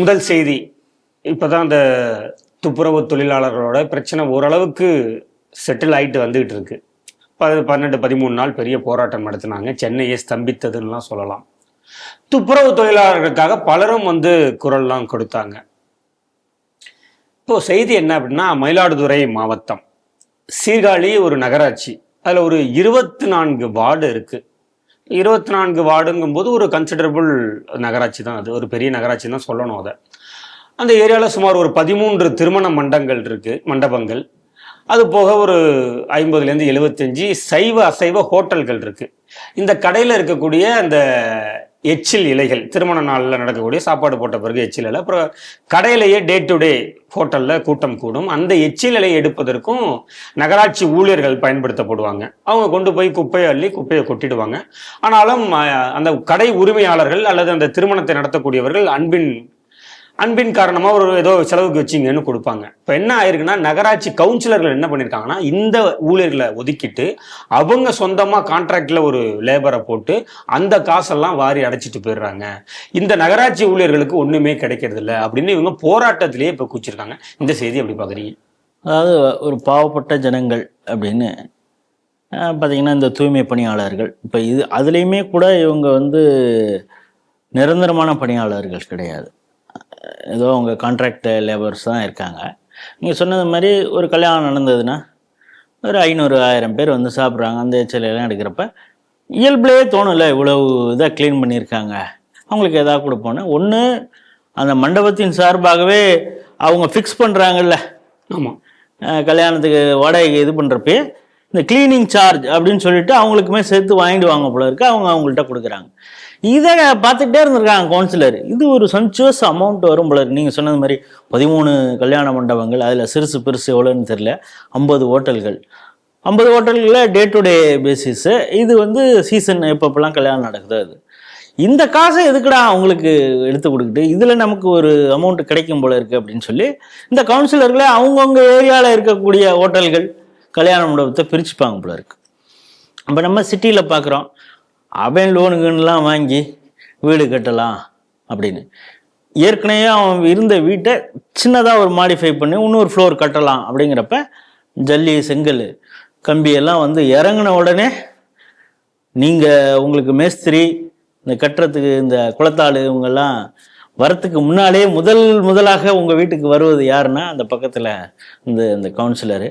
முதல் செய்தி. இப்பதான் அந்த துப்புரவு தொழிலாளர்களோட பிரச்சனை ஓரளவுக்கு செட்டில் ஆகிட்டு வந்துகிட்டு இருக்கு. பது பன்னெண்டு பதிமூணு நாள் பெரிய போராட்டம் நடத்தினாங்க. சென்னையை ஸ்தம்பித்ததுன்னெலாம் சொல்லலாம். துப்புரவு தொழிலாளர்களுக்காக பலரும் வந்து குரல்லாம் கொடுத்தாங்க. இப்போ செய்தி என்ன அப்படின்னா மயிலாடுதுறை மாவட்டம். சீர்காழி ஒரு நகராட்சி. அதில் ஒரு இருபத்தி நான்கு வார்டு இருக்குது இருபத்தி நான்கு வார்டுங்கும்போது ஒரு கன்சிடரபிள் நகராட்சி தான் அது. ஒரு பெரிய நகராட்சி தான் சொல்லணும் அதை. அந்த ஏரியாவில் சுமார் ஒரு பதிமூன்று திருமண மண்டங்கள் இருக்குது மண்டபங்கள். அது போக ஒரு ஐம்பதுலேருந்து எழுபத்தஞ்சி சைவ அசைவ ஹோட்டல்கள் இருக்குது இந்த கடையில் இருக்கக்கூடிய அந்த எச்சில் இலைகள் திருமண நாளில் நடக்கக்கூடிய சாப்பாடு போட்ட பிறகு எச்சில் இலை அப்புறம் கடையிலேயே டே டு டே ஹோட்டலில் கூட்டம் கூடும். அந்த எச்சில் இலையை எடுப்பதற்கும் நகராட்சி ஊழியர்கள் பயன்படுத்தப்படுவாங்க. அவங்க கொண்டு போய் குப்பையை அள்ளி குப்பையை கொட்டிடுவாங்க. ஆனாலும் அந்த கடை உரிமையாளர்கள் அல்லது அந்த திருமணத்தை நடத்தக்கூடியவர்கள் அன்பின் அன்பின் காரணமாக ஒரு ஏதோ செலவுக்கு வச்சிங்கன்னு கொடுப்பாங்க. இப்போ என்ன ஆயிருக்குன்னா நகராட்சி கவுன்சிலர்கள் என்ன பண்ணியிருக்காங்கன்னா இந்த ஊழியர்களை ஒதுக்கிட்டு அவங்க சொந்தமாக கான்ட்ராக்டில் ஒரு லேபரை போட்டு அந்த காசெல்லாம் வாரி அடைச்சிட்டு போயிடுறாங்க. இந்த நகராட்சி ஊழியர்களுக்கு ஒன்றுமே கிடைக்கிறது இல்லை அப்படின்னு இவங்க போராட்டத்திலேயே இப்போ கூச்சிருக்காங்க இந்த செய்தி எப்படி பார்க்குறீங்க அதாவது ஒரு பாவப்பட்ட ஜனங்கள் அப்படின்னு பார்த்திங்கன்னா பார்த்தீங்கன்னா இந்த தூய்மை பணியாளர்கள் இப்போ இது அதுலேயுமே கூட இவங்க வந்து நிரந்தரமான பணியாளர்கள் கிடையாது. ஏதோ அவங்க கான்ட்ராக்ட் லேபர்ஸ் தான் இருக்காங்க. நீங்கள் சொன்னது மாதிரி ஒரு கல்யாணம் நடந்ததுன்னா ஒரு ஐநூறு ஆயிரம் பேர் வந்து சாப்பிட்றாங்க அந்த எச்சலையெல்லாம் எடுக்கிறப்ப இயல்புலேயே தோணும்ல இவ்வளவு இதாக க்ளீன் பண்ணியிருக்காங்க. அவங்களுக்கு எதாவது கொடுப்போன்னு ஒன்று அந்த மண்டபத்தின் சார்பாகவே அவங்க ஃபிக்ஸ் பண்ணுறாங்கல்ல ஆமா. அஹ் கல்யாணத்துக்கு வாடகை இது பண்ணுறப்பே இந்த க்ளீனிங் சார்ஜ் அப்படின்னு சொல்லிட்டு அவங்களுக்குமே சேர்த்து வாங்கிட்டு வாங்க போல இருக்கு. அவங்க அவங்கள்ட்ட கொடுக்குறாங்க. இதை பார்த்துக்கிட்டே இருந்திருக்காங்க கவுன்சிலர் இது ஒரு சன்ச்சுவஸ் அமௌண்ட் வரும் போல இருக்கு. நீங்கள் சொன்னது மாதிரி பதிமூணு கல்யாண மண்டபங்கள் அதில் சிறுசு பெருசு எவ்வளோன்னு தெரியல. ஐம்பது ஹோட்டல்கள். ஐம்பது ஹோட்டல்களில் டே டு டே பேசிஸு இது வந்து சீசன் எப்பப்பெல்லாம் கல்யாணம் நடக்குது அது. இந்த காசை எதுக்குடா அவங்களுக்கு எடுத்து கொடுக்குட்டு இதில் நமக்கு ஒரு அமௌண்ட் கிடைக்கும் போல இருக்குது அப்படின்னு சொல்லி இந்த கவுன்சிலர்களே அவங்கவுங்க ஏரியாவில் இருக்கக்கூடிய ஹோட்டல்கள் கல்யாண மண்டபத்தை பிரிச்சுப்பாங்க போல இருக்குது அப்போ நம்ம சிட்டியில் பார்க்குறோம் அவன் லோனுக்குன்னெலாம் வாங்கி வீடு கட்டலாம் அப்படின்னு. ஏற்கனவே அவன் இருந்த வீட்டை சின்னதாக ஒரு மாடிஃபை பண்ணி இன்னொரு ஃப்ளோர் கட்டலாம் அப்படிங்கிறப்ப ஜல்லி செங்கல் கம்பியெல்லாம் வந்து இறங்கின உடனே நீங்கள் உங்களுக்கு மேஸ்திரி இந்த கட்டுறதுக்கு இந்த குளத்தாள் இவங்கெல்லாம் வரத்துக்கு முன்னாலே முதல் முதலாக உங்கள் வீட்டுக்கு வருவது யாருன்னா அந்த பக்கத்தில் இந்த இந்த கவுன்சிலரு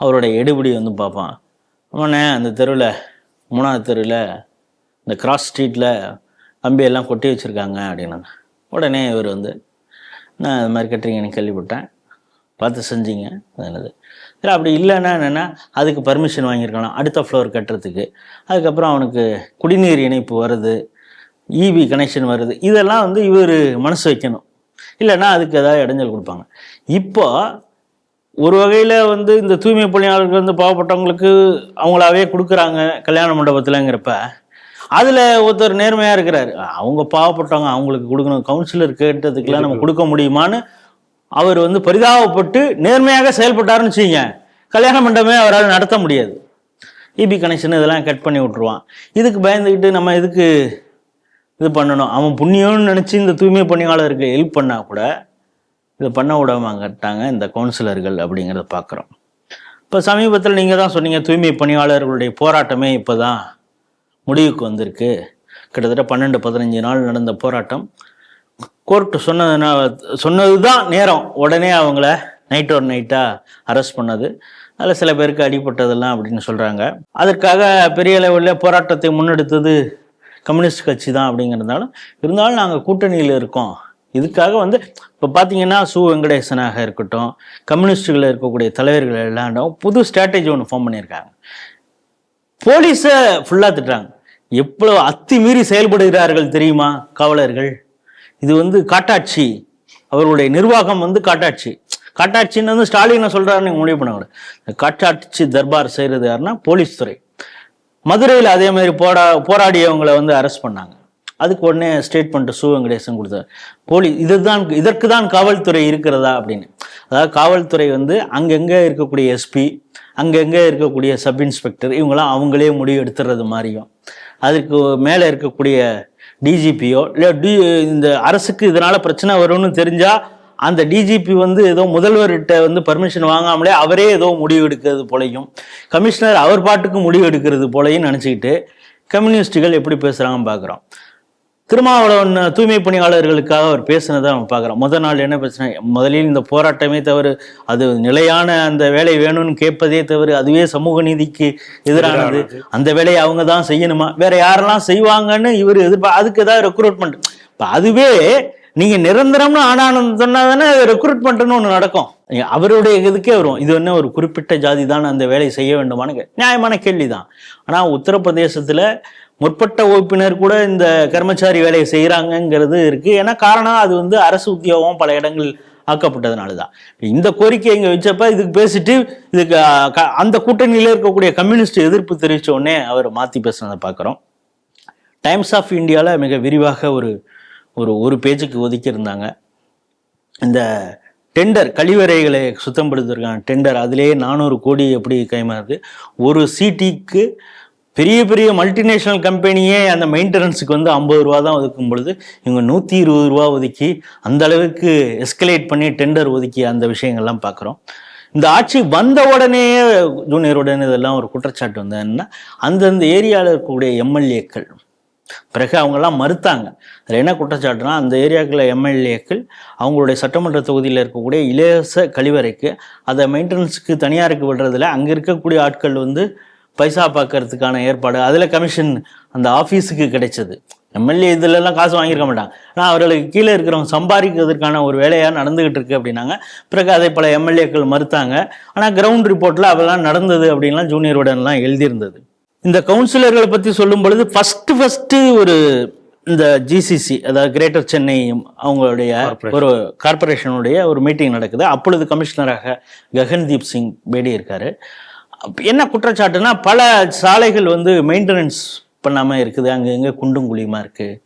அவரோட எடுபிடி வந்து பார்ப்பான். ஆமாண்ணே அந்த தெருவில் மூணாவது தெருவில் இந்த கிராஸ் ஸ்ட்ரீட்டில் கம்பியெல்லாம் கொட்டி வச்சுருக்காங்க அப்படின்னாங்க. உடனே இவர் வந்து நான் இது மாதிரி கட்டுறீங்கன்னு கேள்விப்பட்டேன். பார்த்து செஞ்சீங்க. அது என்னது அப்படி இல்லைன்னா என்னென்னா அதுக்கு பர்மிஷன் வாங்கியிருக்கலாம். அடுத்த ஃப்ளோர் கட்டுறதுக்கு. அதுக்கப்புறம் அவனுக்கு குடிநீர் இணைப்பு வருது இபி கனெக்ஷன் வருது. இதெல்லாம் வந்து இவர் மனசு வைக்கணும். இல்லைன்னா அதுக்கு ஏதாவது இடைஞ்சல் கொடுப்பாங்க. இப்போ ஒரு வகையில் வந்து இந்த தூய்மை பணியாளர்கள் வந்து பாவப்பட்டவங்களுக்கு அவங்களாவே கொடுக்குறாங்க கல்யாண மண்டபத்தில்ங்கிறப்ப அதில் ஒருத்தர் நேர்மையாக இருக்கிறாரு. அவங்க பாவப்பட்டவங்க அவங்களுக்கு கொடுக்கணும். கவுன்சிலர் கேட்டதுக்கெல்லாம் நம்ம கொடுக்க முடியுமான்னு அவர் வந்து பரிதாபப்பட்டு நேர்மையாக செயல்பட்டாருன்னு வச்சுங்க கல்யாண மண்டபமே அவரால் நடத்த முடியாது. இபி கனெக்ஷன் இதெல்லாம் கட் பண்ணி விட்ருவான் இதுக்கு பயந்துக்கிட்டு நம்ம இதுக்கு இது பண்ணணும்? அவன் புண்ணியம்னு நினச்சி இந்த தூய்மை பணியாளருக்கு ஹெல்ப் பண்ணால் கூட இதை பண்ண விடாமட்டாங்க இந்த கவுன்சிலர்கள் அப்படிங்கிறத பார்க்குறோம். இப்போ சமீபத்தில் நீங்கள் தான் சொன்னீங்க தூய்மை பணியாளர்களுடைய போராட்டமே இப்போ தான் முடிவுக்கு வந்திருக்கு. கிட்டத்தட்ட பன்னெண்டு பதினஞ்சு நாள் நடந்த போராட்டம். கோர்ட்டு சொன்னதுனா சொன்னது தான் நேரம். உடனே அவங்கள நைட் ஒரு நைட்டாக அரெஸ்ட் பண்ணது. அதில் சில பேருக்கு அடிபட்டதெல்லாம் அப்படின்னு சொல்கிறாங்க அதற்காக பெரிய லெவலில் போராட்டத்தை முன்னெடுத்தது கம்யூனிஸ்ட் கட்சி தான் அப்படிங்கிறதுனால இருந்தாலும் நாங்கள் கூட்டணியில் இருக்கோம். இதுக்காக வந்து இப்போ பார்த்தீங்கன்னா சு வெங்கடேசனாக இருக்கட்டும் கம்யூனிஸ்டுகளில் இருக்கக்கூடிய தலைவர்கள் எல்லாம் புது ஸ்ட்ராட்டஜி ஒன்று ஃபார்ம் பண்ணியிருக்காங்க. போலீஸை ஃபுல்லாக திட்டுறாங்க. எவ்வளவு அத்துமீறி செயல்படுகிறார்கள் தெரியுமா காவலர்கள்? இது வந்து காட்டாட்சி. அவர்களுடைய நிர்வாகம் வந்து காட்டாட்சி. காட்டாட்சின்னு வந்து ஸ்டாலினை சொல்றாருன்னு முடிவு பண்ண காட்டாட்சி தர்பார் செய்கிறது யாருன்னா போலீஸ் துறை. மதுரையில் அதே மாதிரி போரா போராடியவங்களை வந்து அரெஸ்ட் பண்ணாங்க. அதுக்கு உடனே ஸ்டேட்மெண்ட் சு வெங்கடேசன் கொடுத்தார். போலீஸ் இதுதான் இதற்கு தான் காவல்துறை இருக்கிறதா அப்படின்னு. அதாவது காவல்துறை வந்து அங்கங்கே இருக்கக்கூடிய எஸ்பி அங்கங்கே இருக்கக்கூடிய சப் இன்ஸ்பெக்டர் இவங்களாம் அவங்களே முடிவு எடுத்துறது மாதிரியும். அதுக்கு மேலே இருக்கக்கூடிய டிஜிபியோ இல்லை டி இந்த அரசுக்கு இதனால் பிரச்சனை வரும்னு தெரிஞ்சால் அந்த டிஜிபி வந்து ஏதோ முதல்வர்கிட்ட வந்து பர்மிஷன் வாங்காமலே அவரே ஏதோ முடிவு எடுக்கிறது போலையும். கமிஷனர் அவர் பாட்டுக்கு முடிவு எடுக்கிறது போலையும் நினச்சிக்கிட்டு கம்யூனிஸ்டுகள் எப்படி பேசுகிறாங்கன்னு பார்க்குறோம் திருமாவளவன் தூய்மை பணியாளர்களுக்காக அவர் பேசினதை நம்ம பார்க்குறோம். முதல் நாள் என்ன பிரச்சனை? முதலில் இந்த போராட்டமே தவிர அது நிலையான அந்த வேலை வேணும்னு கேட்பதே தவிர அதுவே சமூக நீதிக்கு எதிரானது. அந்த வேலையை அவங்க தான் செய்யணுமா? வேற யாரெல்லாம் செய்வாங்கன்னு இவர் எதிர்ப்பா அதுக்கு ஏதாவது ரெக்ரூட்மெண்ட் இப்போ அதுவே நீங்க நிரந்தரம்னு ஆனானு சொன்னா தானே ரெக்ரூட்மெண்ட்னு ஒன்று நடக்கும். அவருடைய இதுக்கே வரும் இது என்ன ஒரு குறிப்பிட்ட ஜாதி தான் அந்த வேலையை செய்ய வேண்டுமான்னு கே- நியாயமான கேள்வி தான் ஆனால் உத்தரப்பிரதேசத்தில் முற்பட்ட வகுப்பினர் கூட இந்த கர்மச்சாரி வேலையை செய்கிறாங்கங்கிறது இருக்கு. ஏன்னா காரணம் அது வந்து அரசு உத்தியோகம் பல இடங்கள் ஆக்கப்பட்டதுனால தான் இந்த கோரிக்கை இங்கே வச்சப்ப இதுக்கு பேசிட்டு இதுக்கு அந்த கூட்டணியில் இருக்கக்கூடிய கம்யூனிஸ்ட் எதிர்ப்பு தெரிவித்த உடனே அவர் மாற்றி பேசுனதை பார்க்குறோம். டைம்ஸ் ஆஃப் இந்தியாவில் மிக விரிவாக ஒரு ஒரு ஒரு பேஜுக்கு ஒதுக்கியிருந்தாங்க இந்த டெண்டர் கழிவறைகளை சுத்தப்படுத்துறதுக்கான டெண்டர் அதிலேயே நானூறு கோடி எப்படி கைமாறுது? ஒரு சிடிக்கு பெரிய பெரிய மல்டிநேஷனல் கம்பெனியே அந்த மெயின்டெனன்ஸுக்கு வந்து ஐம்பது ரூபா தான் ஒதுக்கும் பொழுது இவங்க நூற்றி இருபது ரூபா ஒதுக்கி அந்த அளவுக்கு எஸ்கலேட் பண்ணி டெண்டர் ஒதுக்கி அந்த விஷயங்கள்லாம் பார்க்குறோம் இந்த ஆட்சி வந்த உடனேயே ஜூனியர் உடனே இதெல்லாம் ஒரு குற்றச்சாட்டு வந்து என்னன்னா அந்தந்த ஏரியாவில் இருக்கக்கூடிய எம்எல்ஏக்கள் பிறகு அவங்கெல்லாம் மறுத்தாங்க. அதில் என்ன குற்றச்சாட்டுனா அந்த ஏரியாக்களில் எம்எல்ஏக்கள் அவங்களுடைய சட்டமன்ற தொகுதியில் இருக்கக்கூடிய இலவச கழிவறைக்கு அதை மெயின்டெனன்ஸுக்கு தனியாருக்கு விடுறதுல அங்கே இருக்கக்கூடிய ஆட்கள் வந்து பைசா பார்க்கறதுக்கான ஏற்பாடு அதில் கமிஷன் அந்த ஆஃபீஸுக்கு கிடைச்சது. எம்எல்ஏ இதுலலாம் காசு வாங்கியிருக்க மாட்டாங்க. ஆனால் அவர்களுக்கு கீழே இருக்கிறவங்க சம்பாதிக்கிறதுக்கான ஒரு வேலையாக நடந்துகிட்டு இருக்கு அப்படின்னாங்க. பிறகு அதை பல எம்எல்ஏக்கள் மறுத்தாங்க. ஆனால் கிரவுண்ட் ரிப்போர்ட்டில் அதெல்லாம் நடந்தது அப்படின்லாம் ஜூனியர் உடன்லாம் எழுதியிருந்தது. இந்த கவுன்சிலர்களை பற்றி சொல்லும் பொழுது ஃபஸ்ட்டு ஃபஸ்ட்டு ஒரு இந்த ஜிசிசி அதாவது கிரேட்டர் சென்னை அவங்களுடைய ஒரு கார்ப்பரேஷனுடைய ஒரு மீட்டிங் நடக்குது. அப்பொழுது கமிஷனராக ககன்தீப் சிங் பேடி இருக்காரு என்ன குற்றச்சாட்டுனா பல சாலைகள் வந்து மெயின்டெனன்ஸ் பண்ணாமல் இருக்குது. அங்கே எங்கே குண்டும் குழியுமா இருக்குது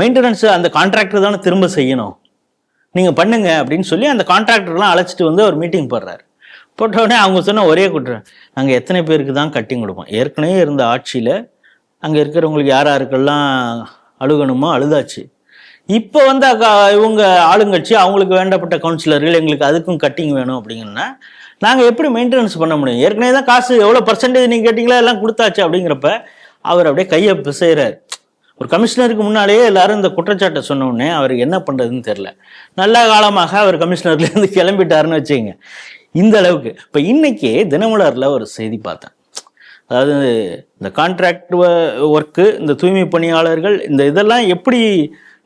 மெயின்டெனன்ஸு அந்த கான்ட்ராக்டர் தானே திரும்ப செய்யணும். நீங்கள் பண்ணுங்க அப்படின்னு சொல்லி அந்த கான்ட்ராக்டர்லாம் அழைச்சிட்டு வந்து ஒரு மீட்டிங் போடுறாரு. போட்ட உடனே அவங்க சொன்ன ஒரே குற்றம் நாங்கள் எத்தனை பேருக்கு தான் கட்டிங் கொடுப்போம். ஏற்கனவே இருந்த ஆட்சியில் அங்கே இருக்கிறவங்களுக்கு யார் யாருக்கெல்லாம் அழுகணுமோ அழுதாச்சு. இப்போ வந்து இவங்க ஆளுங்கட்சி அவங்களுக்கு வேண்டப்பட்ட கவுன்சிலர்கள் எங்களுக்கு அதுக்கும் கட்டிங் வேணும் அப்படிங்கன்னா நாங்கள் எப்படி மெயின்டெனன்ஸ் பண்ண முடியும்? ஏற்கனவே தான் காசு எவ்வளோ பர்சன்டேஜ் நீங்கள் கேட்டிங்களா? எல்லாம் கொடுத்தாச்சு அப்படிங்கிறப்ப அவர் அப்படியே கையை பிசைகிறார் ஒரு கமிஷனருக்கு முன்னாலேயே எல்லாரும் இந்த குற்றச்சாட்டை சொன்னோடனே அவருக்கு என்ன பண்ணுறதுன்னு தெரில நல்ல காலமாக அவர் கமிஷனர்லேருந்து கிளம்பிட்டாருன்னு வச்சுங்க இந்த அளவுக்கு. இப்போ இன்னைக்கு தினமலரில் ஒரு செய்தி பார்த்தேன். அதாவது இந்த கான்ட்ராக்ட் ஒர்க்கு இந்த தூய்மை பணியாளர்கள் இந்த இதெல்லாம் எப்படி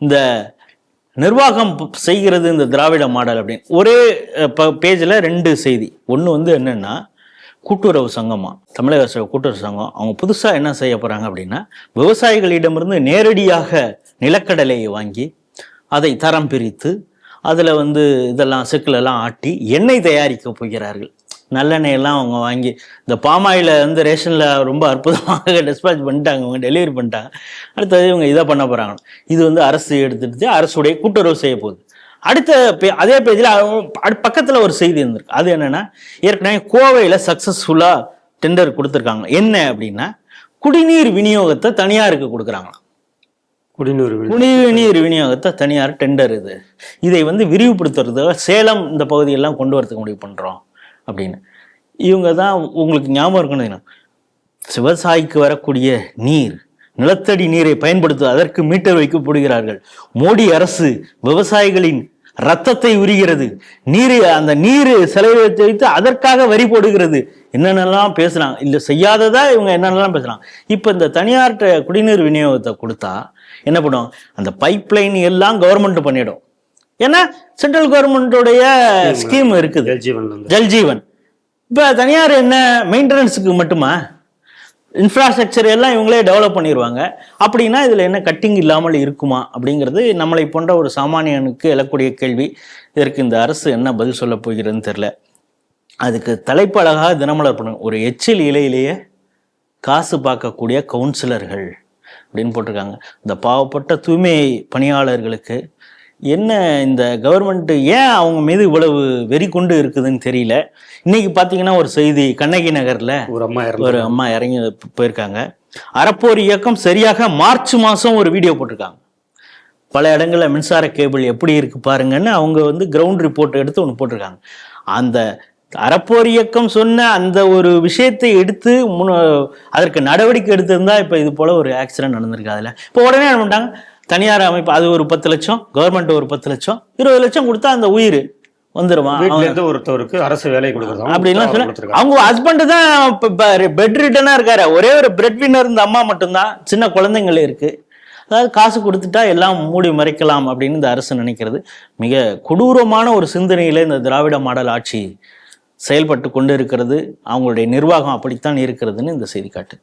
இந்த நிர்வாகம் செய்கிறது இந்த திராவிட மாடல் அப்படின்னு. ஒரே பேஜில் ரெண்டு செய்தி. ஒன்று வந்து என்னென்னா கூட்டுறவு சங்கமாக தமிழக அரசு கூட்டுறவு சங்கம். அவங்க புதுசாக என்ன செய்ய போகிறாங்க அப்படின்னா விவசாயிகளிடமிருந்து நேரடியாக நிலக்கடலையை வாங்கி அதை தரம் பிரித்து அதில் வந்து இதெல்லாம் செக்குலெல்லாம் ஆட்டி எண்ணெய் தயாரிக்க போகிறார்கள். நல்லெண்ணெய் எல்லாம் அவங்க வாங்கி இந்த பாமாயில் வந்து ரேஷனில் ரொம்ப அற்புதமாக டிஸ்பேச் பண்ணிட்டாங்க அவங்க டெலிவரி பண்ணிட்டாங்க. அடுத்தது இவங்க இதை பண்ண போகிறாங்க இது வந்து அரசு எடுத்துட்டு அரசுடைய கூட்டுறவு செய்ய போகுது. அடுத்த பே அதே பேஜில் பக்கத்தில் ஒரு செய்தி இருந்திருக்கு. அது என்னன்னா ஏற்கனவே கோவையில் சக்ஸஸ்ஃபுல்லாக டெண்டர் கொடுத்துருக்காங்க. என்ன அப்படின்னா குடிநீர் விநியோகத்தை தனியாருக்கு கொடுக்குறாங்களாம். குடிநீர். குடிநீர் விநியோகத்தை தனியார் டெண்டர் இது. இதை வந்து விரிவுபடுத்துறதுக்காக சேலம் இந்த பகுதியெல்லாம் கொண்டு வரதுக்கு முடிவு பண்ணுறோம் அப்படின்னு. இவங்க தான் உங்களுக்கு ஞாபகம் இருக்கணும் விவசாயிக்கு வரக்கூடிய நீர் நிலத்தடி நீரை பயன்படுத்த அதற்கு மீட்டர் வைக்கப்படுகிறார்கள். மோடி அரசு விவசாயிகளின் ரத்தத்தை உரிகிறது. நீர் அந்த நீர் செலவழித்து வைத்து அதற்காக வரி போடுகிறது. என்னென்னலாம் பேசுகிறாங்க இல்லை செய்யாததா இவங்க என்னென்னலாம் பேசுகிறாங்க இப்போ இந்த தனியார்கிட்ட குடிநீர் விநியோகத்தை கொடுத்தா என்ன பண்ணும் அந்த பைப்லைன் எல்லாம் கவர்மெண்ட் பண்ணிடும். ஏன்னா சென்ட்ரல் கவர்மெண்ட்டுடைய ஸ்கீம் இருக்குது. ஜல்ஜீவன். இப்போ தனியார் என்ன மெயின்டெனன்ஸுக்கு மட்டுமா? இன்ஃப்ராஸ்ட்ரக்சர் எல்லாம் இவங்களே டெவலப் பண்ணிடுவாங்க அப்படின்னா இதில் என்ன கட்டிங் இல்லாமல் இருக்குமா? அப்படிங்கிறது நம்மளை போன்ற ஒரு சாமானியனுக்கு எழக்கூடிய கேள்வி. இதற்கு இந்த அரசு என்ன பதில் சொல்ல போகிறதுன்னு தெரில அதுக்கு தலைப்பு அழகாக தினமலர் பண்ணுங்க ஒரு எச்சில் இலையிலேயே காசு பார்க்கக்கூடிய கவுன்சிலர்கள் அப்படின்னு போட்டிருக்காங்க. இந்த பாவப்பட்ட தூய்மை பணியாளர்களுக்கு என்ன இந்த கவர்மெண்ட் ஏன் அவங்க மீது இவ்வளவு வெறி கொண்டு இருக்குதுன்னு தெரியல. இன்னைக்கு பார்த்தீங்கன்னா ஒரு செய்தி கண்ணகி நகரில் ஒரு அம்மா ஒரு அம்மா இறங்கி போயிருக்காங்க. அறப்போர் இயக்கம் சரியாக மார்ச் மாதம் ஒரு வீடியோ போட்டிருக்காங்க. பல இடங்கள்ல மின்சார கேபிள் எப்படி இருக்கு பாருங்கன்னு அவங்க வந்து கிரவுண்ட் ரிப்போர்ட் எடுத்து ஒன்று போட்டிருக்காங்க. அந்த அறப்போர் இயக்கம் சொன்ன அந்த ஒரு விஷயத்தை எடுத்து முன அதற்கு நடவடிக்கை எடுத்திருந்தா இப்போ இது போல ஒரு ஆக்சிடென்ட் நடந்திருக்கு அதில். இப்போ உடனே என்ன பண்ணிட்டாங்க? தனியார் அமைப்பு அது ஒரு பத்து லட்சம் கவர்மெண்ட் ஒரு பத்து லட்சம் இருபது லட்சம் கொடுத்தா அந்த உயிர் வந்துருமா? ஒருத்தருக்கு அரசு வேலை கொடுக்குறோம் அப்படின்லாம் சொல்ல அவங்க ஹஸ்பண்ட் தான் பெட் ரிட்டனா இருக்காரு. ஒரே ஒரு பிரெட் வின்னர் இந்த அம்மா மட்டும்தான். சின்ன குழந்தைங்கள் இருக்கு. அதாவது காசு கொடுத்துட்டா எல்லாம் மூடி மறைக்கலாம் அப்படின்னு இந்த அரசு நினைக்கிறது. மிக கொடூரமான ஒரு சிந்தனையில இந்த திராவிட மாடல் ஆட்சி செயல்பட்டு கொண்டு இருக்கிறது அவங்களுடைய நிர்வாகம் அப்படித்தான் இருக்கிறதுன்னு இந்த செய்தி காட்டு